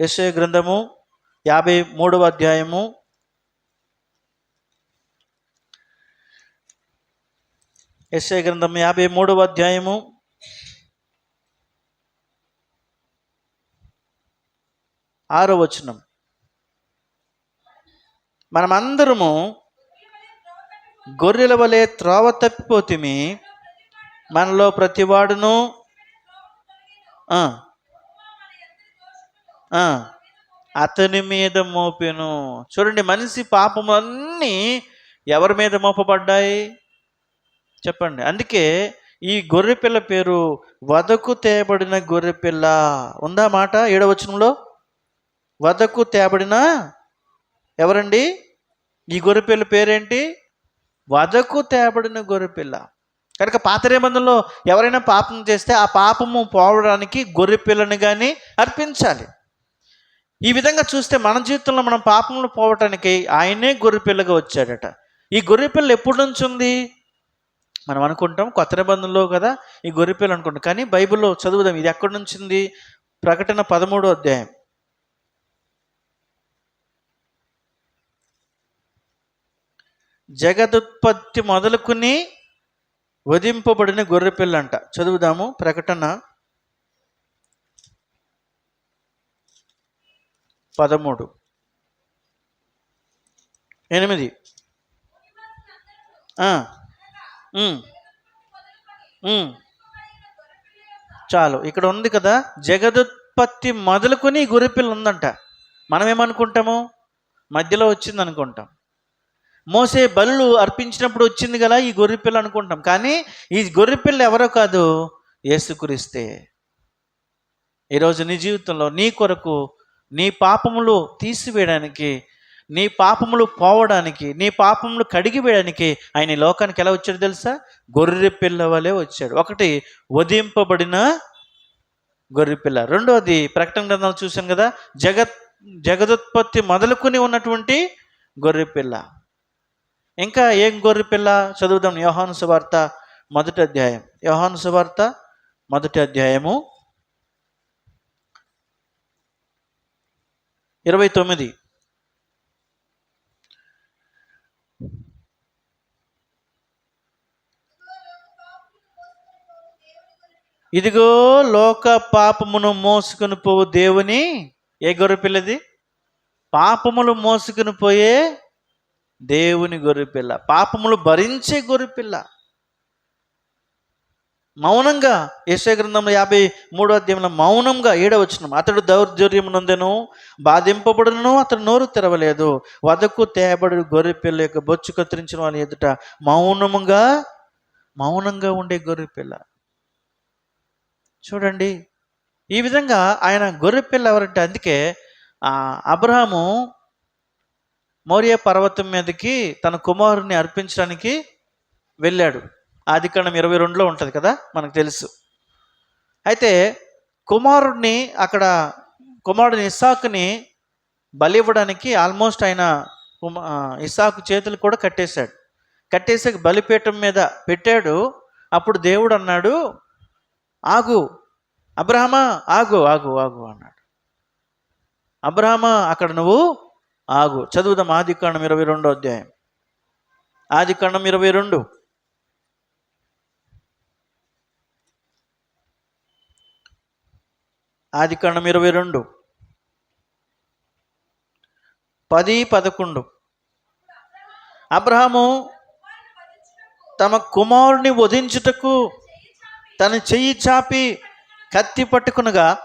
SA గ్రంథము యాభై మూడవ అధ్యాయము. ఎస్ఏ గ్రంథం యాభై మూడవ అధ్యాయము. ఆరో వచనం. మనమందరము గొర్రెల వలె త్రోవ తప్పిపోతిమి మనలో ప్రతివాడును అతని మీద మోపెను. చూడండి మనిషి పాపములన్నీ ఎవరి మీద మోపబడ్డాయి? చెప్పండి. అందుకే ఈ గొర్రెపిల్ల పేరు వదకు తేబడిన గొర్రెపిల్ల. ఉందా మాట ఏడవచనంలో వదకు తేబడిన ఎవరండి? ఈ గొర్రెపిల్ల పేరేంటి? వదకు తేబడిన గొర్రెపిల్ల. కనుక పాత నిబంధనలో ఎవరైనా పాపం చేస్తే ఆ పాపము పోవడానికి గొర్రెపిల్లను కానీ అర్పించాలి. ఈ విధంగా చూస్తే మన జీవితంలో మనం పాపములు పోవటానికి ఆయనే గొర్రెపిల్లగా వచ్చాడట. ఈ గొర్రెపిల్ల ఎప్పటి నుంచి ఉంది? మనం అనుకుంటాం కొత్త నిబంధనలో కదా ఈ గొర్రెపిల్ల అనుకుంటాం. కానీ బైబిల్లో చదువుదాం. ఇది ఎక్కడి నుంచి ఉంది? ప్రకటన పదమూడో అధ్యాయం. జగదుత్పత్తి మొదలుకుని వధింపబడిన గొర్రెపిల్ల అంట. చదువుదాము ప్రకటన పదమూడు. ఎనిమిది. చాలు. ఇక్కడ ఉంది కదా జగదుత్పత్తి మొదలుకొని ఈ గొర్రెపిల్ల ఉందంట. మనం ఏమనుకుంటాము మధ్యలో వచ్చింది అనుకుంటాం మోసే బలులు అర్పించినప్పుడు వచ్చింది కదా ఈ గొర్రెపిల్ల అనుకుంటాం. కానీ ఈ గొర్రెపిల్ల ఎవరో కాదు? ఏసుకురిస్తే ఈరోజు నీ జీవితంలో నీ కొరకు నీ పాపములు తీసివేయడానికి నీ పాపములు పోవడానికి నీ పాపములు కడిగి వేయడానికి ఆయన ఈ లోకానికి ఎలా వచ్చాడు తెలుసా? గొర్రె పిల్లవలే వచ్చాడు. ఒకటి వధింపబడిన గొర్రెపిల్ల రెండోది ప్రకటన గ్రంథాలు చూసాం కదా జగత్ జగదుత్పత్తి మొదలుకొని ఉన్నటువంటి గొర్రెపిల్ల ఇంకా ఏం గొర్రెపిల్ల చదువుదాం. యోహాను సువార్త మొదటి అధ్యాయం. యోహాను సువార్త మొదటి అధ్యాయము ఇరవై తొమ్మిది. ఇదిగో లోక పాపమును మోసుకుని పోవు దేవుని. ఏ గొర్రెపిల్లది పాపములు మోసుకుని పోయే దేవుని గొర్రెపిల్ల పాపములు భరించే గొర్రెపిల్ల మౌనంగా యశయ గ్రంథంలో యాభై మూడో అధ్యాయంలో మౌనంగా ఏడవచ్చును అతడు దౌర్జర్యం నందెను బాధింపబడును అతడు నోరు తెరవలేదు వదకు తేబడి గొర్రెపిల్ల యొక్క బొచ్చు కత్తిరించిన వాళ్ళ ఎదుట మౌనముగా మౌనంగా ఉండే గొర్రెపిల్ల చూడండి ఈ విధంగా ఆయన గొర్రె పిల్ల ఎవరంటే అందుకే ఆ అబ్రహాము మౌర్య పర్వతం మీదకి తన కుమారుని అర్పించడానికి వెళ్ళాడు. ఆదికాండం ఇరవై రెండులో ఉంటుంది కదా మనకు తెలుసు. అయితే కుమారుడిని అక్కడ కుమారుడిని ఇస్సాకుని బలి ఇవ్వడానికి ఆల్మోస్ట్ ఆయన ఇస్సాకు చేతులు కూడా కట్టేశాడు. కట్టేసాక బలిపీఠం మీద పెట్టాడు. అప్పుడు దేవుడు అన్నాడు ఆగు అబ్రహమా ఆగు ఆగు ఆగు అన్నాడు. అబ్రహమా అక్కడ నువ్వు ఆగు. చదువుదాం ఆది కాండం ఇరవై రెండో అధ్యాయం. ఆది కాండం ఇరవై రెండు. ఆది కాండం ఇరవై రెండు. పది పదకొండు. అబ్రహాము తమ కుమారుని వధించుటకు తన చెయ్యి చాపి కత్తి పట్టుకునగా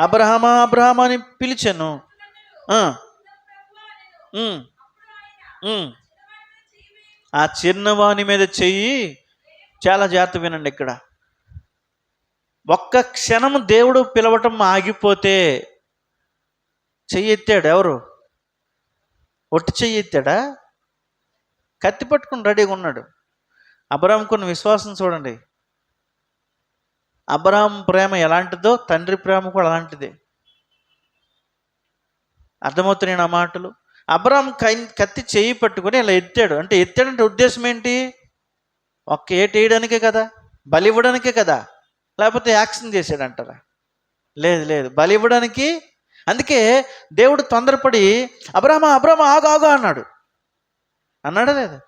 అబ్రహమా అబ్రహమా అని పిలిచాను. ఆ, చిన్నవాణి మీద చెయ్యి చాలా జాగ్రత్త వినండి ఇక్కడ. ఒక్క క్షణం దేవుడు పిలవటం ఆగిపోతే చెయ్యెత్తాడు ఎవరు? ఒట్టి చెయ్యి ఎత్తాడా కత్తి పట్టుకుని రెడీగా ఉన్నాడు. అబ్రహాం కొన్ని విశ్వాసం చూడండి. అబ్రహాం ప్రేమ ఎలాంటిదో తండ్రి ప్రేమ కూడా అలాంటిదే. అర్థమవుతున్నాయి నా మాటలు? అబ్రహాం కై కత్తి చేయి పట్టుకొని ఇలా ఎత్తాడు. అంటే ఎత్తాడంటే ఉద్దేశం ఏంటి? ఒక్క ఏటేయడానికే కదా? బలి ఇవ్వడానికే కదా? లేకపోతే యాక్షన్ చేశాడంటారా? లేదు లేదు. బలి ఇవ్వడానికి. అందుకే దేవుడు తొందరపడి అబ్రామా అబ్రామా ఆగు ఆగు అన్నాడు. అన్నాడా లేదా?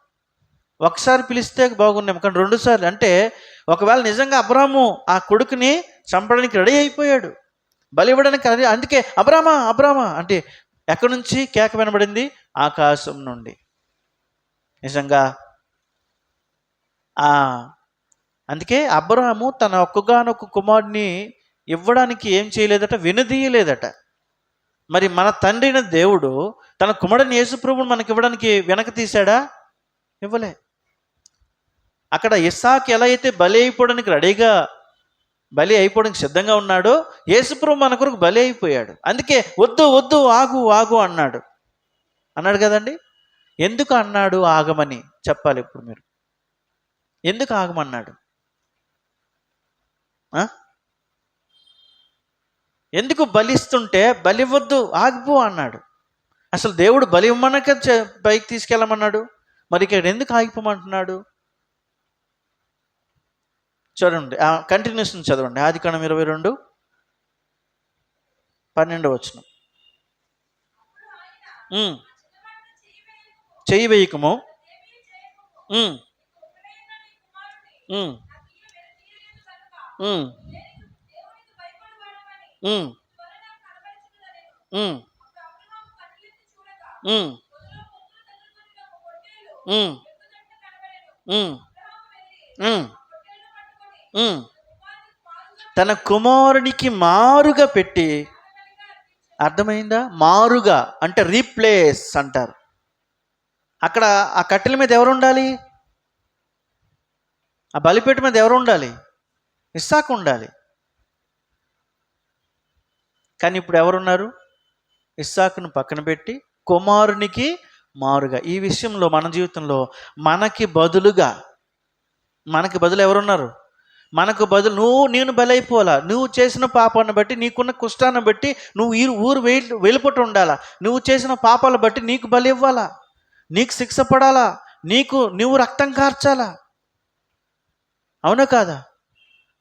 ఒకసారి పిలిస్తే బాగున్నాం కానీ రెండు సార్లు. అంటే ఒకవేళ నిజంగా అబ్రాము ఆ కొడుకుని చంపడానికి రెడీ అయిపోయాడు. బలి ఇవ్వడానికి అది అందుకే అబ్రామా అబ్రామా అంటే ఎక్కడి నుంచి? కేక వినబడింది? ఆకాశం నుండి. నిజంగా ఆ అందుకే అబ్రహాము తన ఒక్కగానొక్క కుమారుడిని ఇవ్వడానికి ఏం చేయలేదట వినదీయలేదట. మరి మన తండ్రిన దేవుడు తన కుమారుడిని యేసుప్రభుని మనకి ఇవ్వడానికి వెనక తీశాడా? ఇవ్వలే. అక్కడ ఇస్సాక్ ఎలా అయితే బలి అయిపోవడానికి రెడీగా బలి అయిపోవడానికి సిద్ధంగా ఉన్నాడో యేసుప్రభు మన కొరకు బలి అయిపోయాడు. అందుకే వద్దు వద్దు ఆగు ఆగు అన్నాడు. అన్నాడు కదండి? ఎందుకు అన్నాడు ఆగమని చెప్పాలి ఇప్పుడు మీరు. ఎందుకు ఆగమన్నాడు? ఎందుకు బలిస్తుంటే బలివద్దు ఆగిపో అన్నాడు. అసలు దేవుడు బలి ఇవ్వమనక పైకి తీసుకెళ్ళమన్నాడు? మరి ఇక్కడ ఎందుకు ఆగిపోమంటున్నాడు? చూడండి కంటిన్యూషన్ చదవండి. ఆది కణం ఇరవై రెండు పన్నెండు వచ్చిన చెయ్యి వేయకము. తన కుమారునికి మారుగా పెట్టి అర్థమైందా? మారుగా అంటే రీప్లేస్ అంటారు. అక్కడ ఆ కట్టెల మీద ఎవరు ఉండాలి? ఆ బలిపేట మీద ఎవరు ఉండాలి? ఇస్సాకు ఉండాలి. కానీ ఇప్పుడు ఎవరున్నారు? ఇస్సాకును పక్కన పెట్టి కుమారునికి మారుగా. ఈ విషయంలో మన జీవితంలో మనకి బదులుగా మనకి బదులు ఎవరున్నారు? మనకు బదులు నువ్వు నేను బలైపోవాలా? నువ్వు చేసిన పాపాన్ని బట్టి నీకున్న కుష్టాన్ని బట్టి నువ్వు ఈ ఊరు వెళ్ళి వెళ్ళిపోటు ఉండాలా? నువ్వు చేసిన పాపాలు బట్టి నీకు బలి ఇవ్వాలా? నీకు శిక్ష పడాలా? నీకు నువ్వు రక్తం కార్చాలా? అవునా కాదా?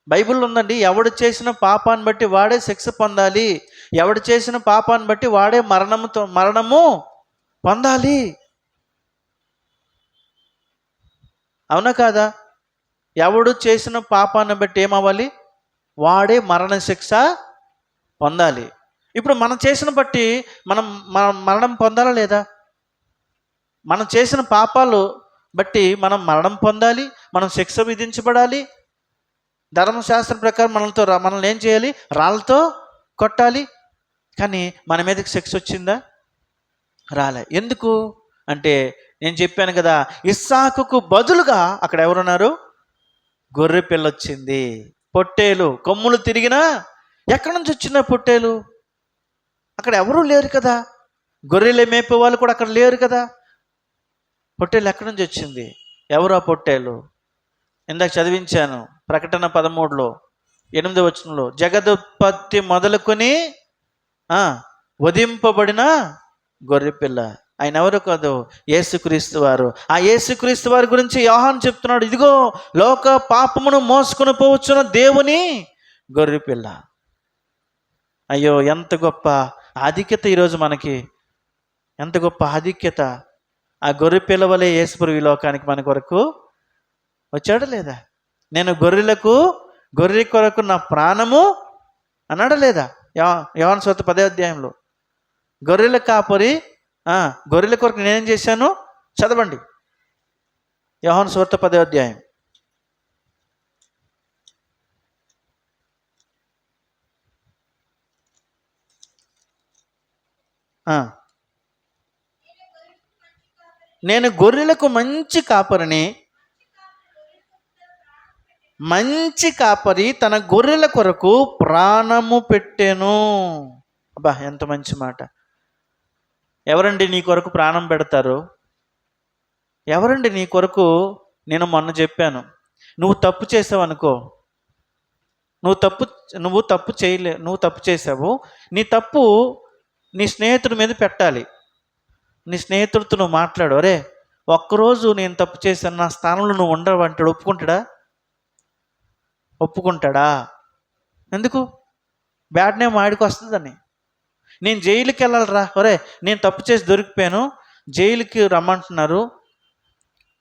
బైబిల్ ఉందండి ఎవడు చేసిన పాపాన్ని బట్టి వాడే శిక్ష పొందాలి ఎవడు చేసిన పాపాన్ని బట్టి వాడే మరణముతో మరణము పొందాలి. అవునా కాదా? ఎవడు చేసిన పాపాన్ని బట్టి ఏమవ్వాలి? వాడే మరణ శిక్ష పొందాలి. ఇప్పుడు మనం చేసిన బట్టి మనం మన మరణం పొందాలా లేదా? మనం చేసిన పాపాలు బట్టి మనం మరణం పొందాలి మనం శిక్ష విధించబడాలి ధర్మశాస్త్రం ప్రకారం మనలతో మనల్ని ఏం చేయాలి? రాళ్ళతో కొట్టాలి. కానీ మన మీదకి శిక్ష వచ్చిందా? రాలే. ఎందుకు? అంటే నేను చెప్పాను కదా ఇస్సాకుకు బదులుగా అక్కడ ఎవరున్నారు? గొర్రె పిల్ల వచ్చింది. పొట్టేలు. కొమ్ములు తిరిగినా ఎక్కడి నుంచి వచ్చిన పొట్టేలు? అక్కడ ఎవరూ లేరు కదా. గొర్రెలు మేపే వాళ్ళు కూడా అక్కడ లేరు కదా. పొట్టేలు ఎక్కడి నుంచి వచ్చింది? ఎవరు ఆ పొట్టేలు? ఇందాక చదివించాను. ప్రకటన పదమూడులో ఎనిమిది వచనంలో జగదుత్పత్తి మొదలుకొని వధింపబడిన గొర్రెపిల్ల ఆయన ఎవరు కాదు? యేసుక్రీస్తు వారు. ఆ యేసుక్రీస్తు వారి గురించి యోహాన్ చెప్తున్నాడు ఇదిగో లోక పాపమును మోసుకుని పోవచ్చున్న దేవుని గొర్రెపిల్ల అయ్యో ఎంత గొప్ప ఆధిక్యత ఈరోజు మనకి. ఎంత గొప్ప ఆధిక్యత. ఆ గొర్రెపిల్ల వలె యేసుపురు ఈ లోకానికి మన కొరకు వచ్చాడు లేదా? నేను గొర్రెలకు గొర్రె కొరకు నా ప్రాణము అన్నాడా లేదా? యవన యోహాన్ పదే అధ్యాయంలో. గొర్రెల కాపరి గొర్రెల కొరకు నేనేం చేశాను? చదవండి. యోహాన్ స్వత పదే అధ్యాయం. నేను గొర్రెలకు మంచి కాపరిని మంచి కాపరి తన గొర్రెల కొరకు ప్రాణము పెట్టెను. అబ్బా ఎంత మంచి మాట. ఎవరండి నీ కొరకు ప్రాణం పెడతారు? ఎవరండి నీ కొరకు నేను మొన్న చెప్పాను. నువ్వు తప్పు చేసావు అనుకో. నువ్వు తప్పు నువ్వు తప్పు చేయలే నువ్వు తప్పు చేసావు. నీ తప్పు నీ స్నేహితుడి మీద పెట్టాలి. నీ స్నేహితుడితో నువ్వు మాట్లాడు. అరే ఒక్కరోజు నేను తప్పు చేశాను నా స్థానంలో నువ్వు ఉండవు అంటాడు. ఒప్పుకుంటాడా? ఒప్పుకుంటాడా? ఎందుకు? బ్యాడ్ నేమ్ ఆడికి వస్తుందని. నేను జైలుకి వెళ్ళాలరా. ఒరే నేను తప్పు చేసి దొరికిపోయాను. జైలుకి రమ్మంటున్నారు.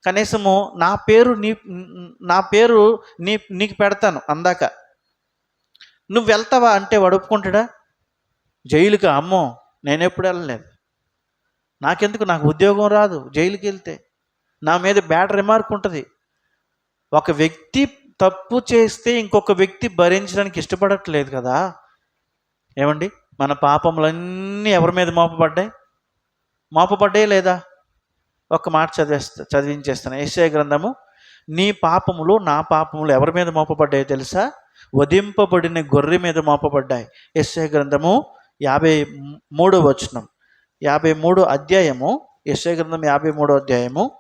కనీసము నా పేరు నీ నా పేరు నీ నీకు పెడతాను అందాక. నువ్వు వెళ్తావా? అంటే వాడు ఒప్పుకుంటాడా? జైలుకి అమ్మో నేను ఎప్పుడు వెళ్ళలేదు. నాకెందుకు? నాకు ఉద్యోగం రాదు. జైలుకి వెళ్తే నా మీద బ్యాడ్ రిమార్క్ ఉంటుంది. ఒక వ్యక్తి తప్పు చేస్తే ఇంకొక వ్యక్తి భరించడానికి ఇష్టపడట్లేదు కదా. ఏమండి? మన పాపములన్నీ ఎవరి మీద మోపబడ్డాయి? మోపబడ్డాయి లేదా? ఒక మాట చదివేస్తా చదివించేస్తాను ఏసే గ్రంథము నీ పాపములు నా పాపములు ఎవరి మీద మోపబడ్డాయో తెలుసా? వధింపబడిన గొర్రె మీద మోపబడ్డాయి. ఎస్ఏ గ్రంథము యాభై మూడో వచనం. యాభై మూడు అధ్యాయము ఎస్ఏ గ్రంథం యాభై మూడో అధ్యాయము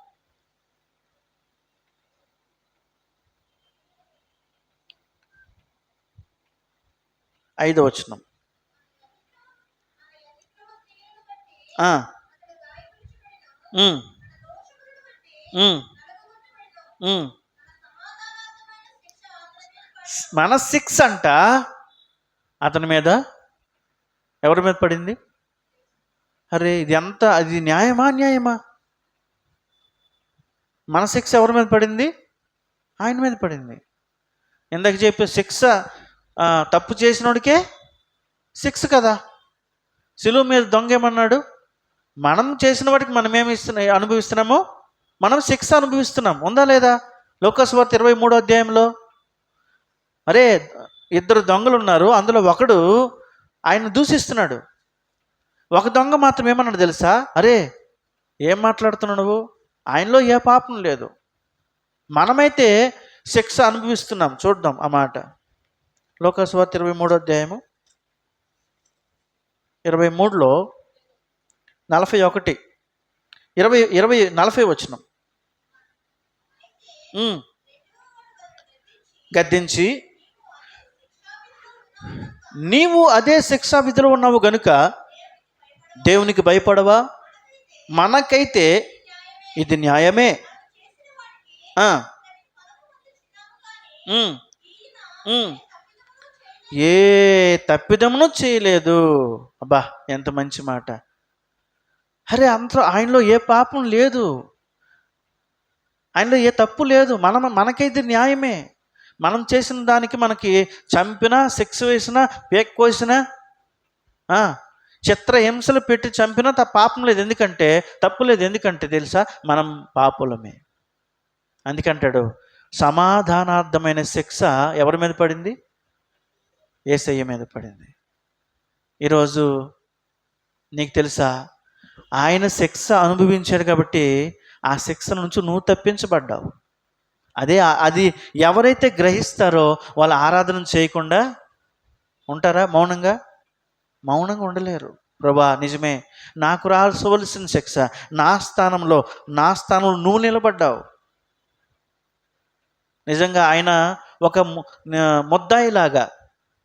ఐదో వచనం. మన సిక్స్ అంట అతని మీద. ఎవరి మీద పడింది? అరే ఇది ఎంత అది న్యాయమా న్యాయమా మన శిక్ష ఎవరి మీద పడింది? ఆయన మీద పడింది. ఇందాక చెప్పే శిక్ష తప్పు చేసినోడికే సిక్స్ కదా. సిలువ మీద దొంగ ఏమన్నాడు మనం చేసిన వాటికి మనం ఏమి ఇస్తున్నా అనుభవిస్తున్నామో? మనం శిక్ష అనుభవిస్తున్నాం. ఉందా లేదా? లోకస్వార్త ఇరవై మూడో అధ్యాయంలో. అరే ఇద్దరు దొంగలు ఉన్నారు అందులో ఒకడు ఆయన దూషిస్తున్నాడు. ఒక దొంగ మాత్రం ఏమన్నాడు తెలుసా? అరే ఏం మాట్లాడుతున్నావు నువ్వు? ఆయనలో ఏ పాపం లేదు. మనమైతే శిక్ష అనుభవిస్తున్నాం. చూద్దాం ఆ మాట. లోకస్వార్త ఇరవై మూడో అధ్యాయము. ఇరవై మూడులో నలభై ఒకటి. ఇరవై ఇరవై నలభై వచ్చిన గద్దించి నీవు అదే శిక్షా విధిలో ఉన్నావు గనుక దేవునికి భయపడవా? మనకైతే ఇది న్యాయమే. ఏ తప్పిదమును చేయలేదు. అబ్బా ఎంత మంచి మాట. అరే అంత ఆయనలో ఏ పాపం లేదు. ఆయనలో ఏ తప్పు లేదు. మనం మనకైతే న్యాయమే. మనం చేసిన దానికి మనకి చంపినా శిక్ష వేసినా పేక్ కోసినా చిత్ర హింసలు పెట్టి చంపినా త పాపం లేదు. ఎందుకంటే తప్పు లేదు. ఎందుకంటే తెలుసా? మనం పాపులమే. అందుకంటాడు సమాధానార్థమైన శిక్ష ఎవరి మీద పడింది? ఏసయ్య మీద పడింది. ఈరోజు నీకు తెలుసా? ఆయన శిక్ష అనుభవించాడు కాబట్టి ఆ శిక్ష నుంచి నువ్వు తప్పించబడ్డావు. అదే అది ఎవరైతే గ్రహిస్తారో వాళ్ళ ఆరాధన చేయకుండా ఉంటారా? మౌనంగా? మౌనంగా ఉండలేరు. ప్రభా నిజమే. నాకు రాల్సవలసిన శిక్ష. నా స్థానంలో నా స్థానంలో నువ్వు నిలబడ్డావు. నిజంగా ఆయన ఒక ము- ముద్దాయిలాగా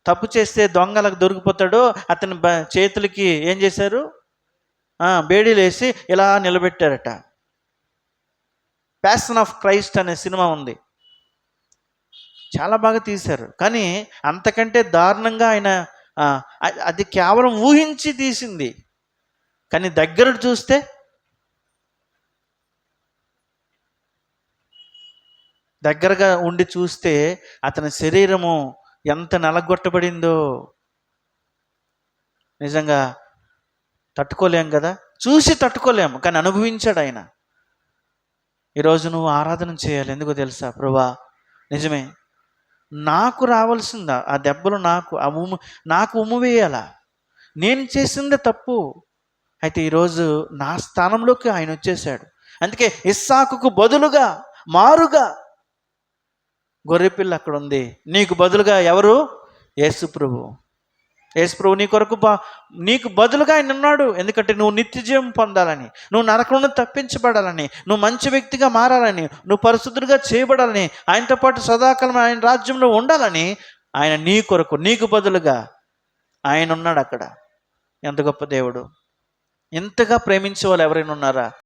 తప్పు చేస్తే దొంగలకు దొరికిపోతాడో అతని బ- చేతులకి ఏం చేశారు? ఆ, బేడీలు వేసి ఇలా నిలబెట్టారట. ప్యాషన్ ఆఫ్ క్రైస్ట్ అనే సినిమా ఉంది. చాలా బాగా తీశారు. కానీ అంతకంటే దారుణంగా ఆయన అది కేవలం ఊహించి తీసింది. కానీ దగ్గర చూస్తే దగ్గరగా ఉండి చూస్తే అతని శరీరము ఎంత నలగొట్టబడిందో. నిజంగా తట్టుకోలేం కదా? చూసి తట్టుకోలేము కానీ అనుభవించాడు ఆయన. ఈరోజు నువ్వు ఆరాధన చేయాలి ఎందుకో తెలుసా ప్రభా? నిజమే. నాకు రావాల్సిందా? ఆ దెబ్బలు నాకు ఆ ఉమ్ము నాకు ఉమ్ము వేయాలా? నేను చేసిందే తప్పు. అయితే ఈరోజు నా స్థానంలోకి ఆయన వచ్చేసాడు అందుకే ఇస్సాకు బదులుగా మారుగా గొర్రెపిల్ల అక్కడ ఉంది. నీకు బదులుగా ఎవరు? యేసు ప్రభు. యేసు ప్రభు నీ కొరకు బా నీకు బదులుగా ఆయన ఉన్నాడు. ఎందుకంటే నువ్వు నిత్యజీవం పొందాలని నువ్వు నరకంలో తప్పించబడాలని నువ్వు మంచి వ్యక్తిగా మారాలని నువ్వు పరిశుద్ధుడిగా చేయబడాలని ఆయనతో పాటు సదాకాలం ఆయన రాజ్యంలో ఉండాలని ఆయన నీ కొరకు నీకు బదులుగా ఆయన ఉన్నాడు అక్కడ. ఎంత గొప్ప దేవుడు. ఇంతగా ప్రేమించే వాళ్ళు ఎవరైనా ఉన్నారా?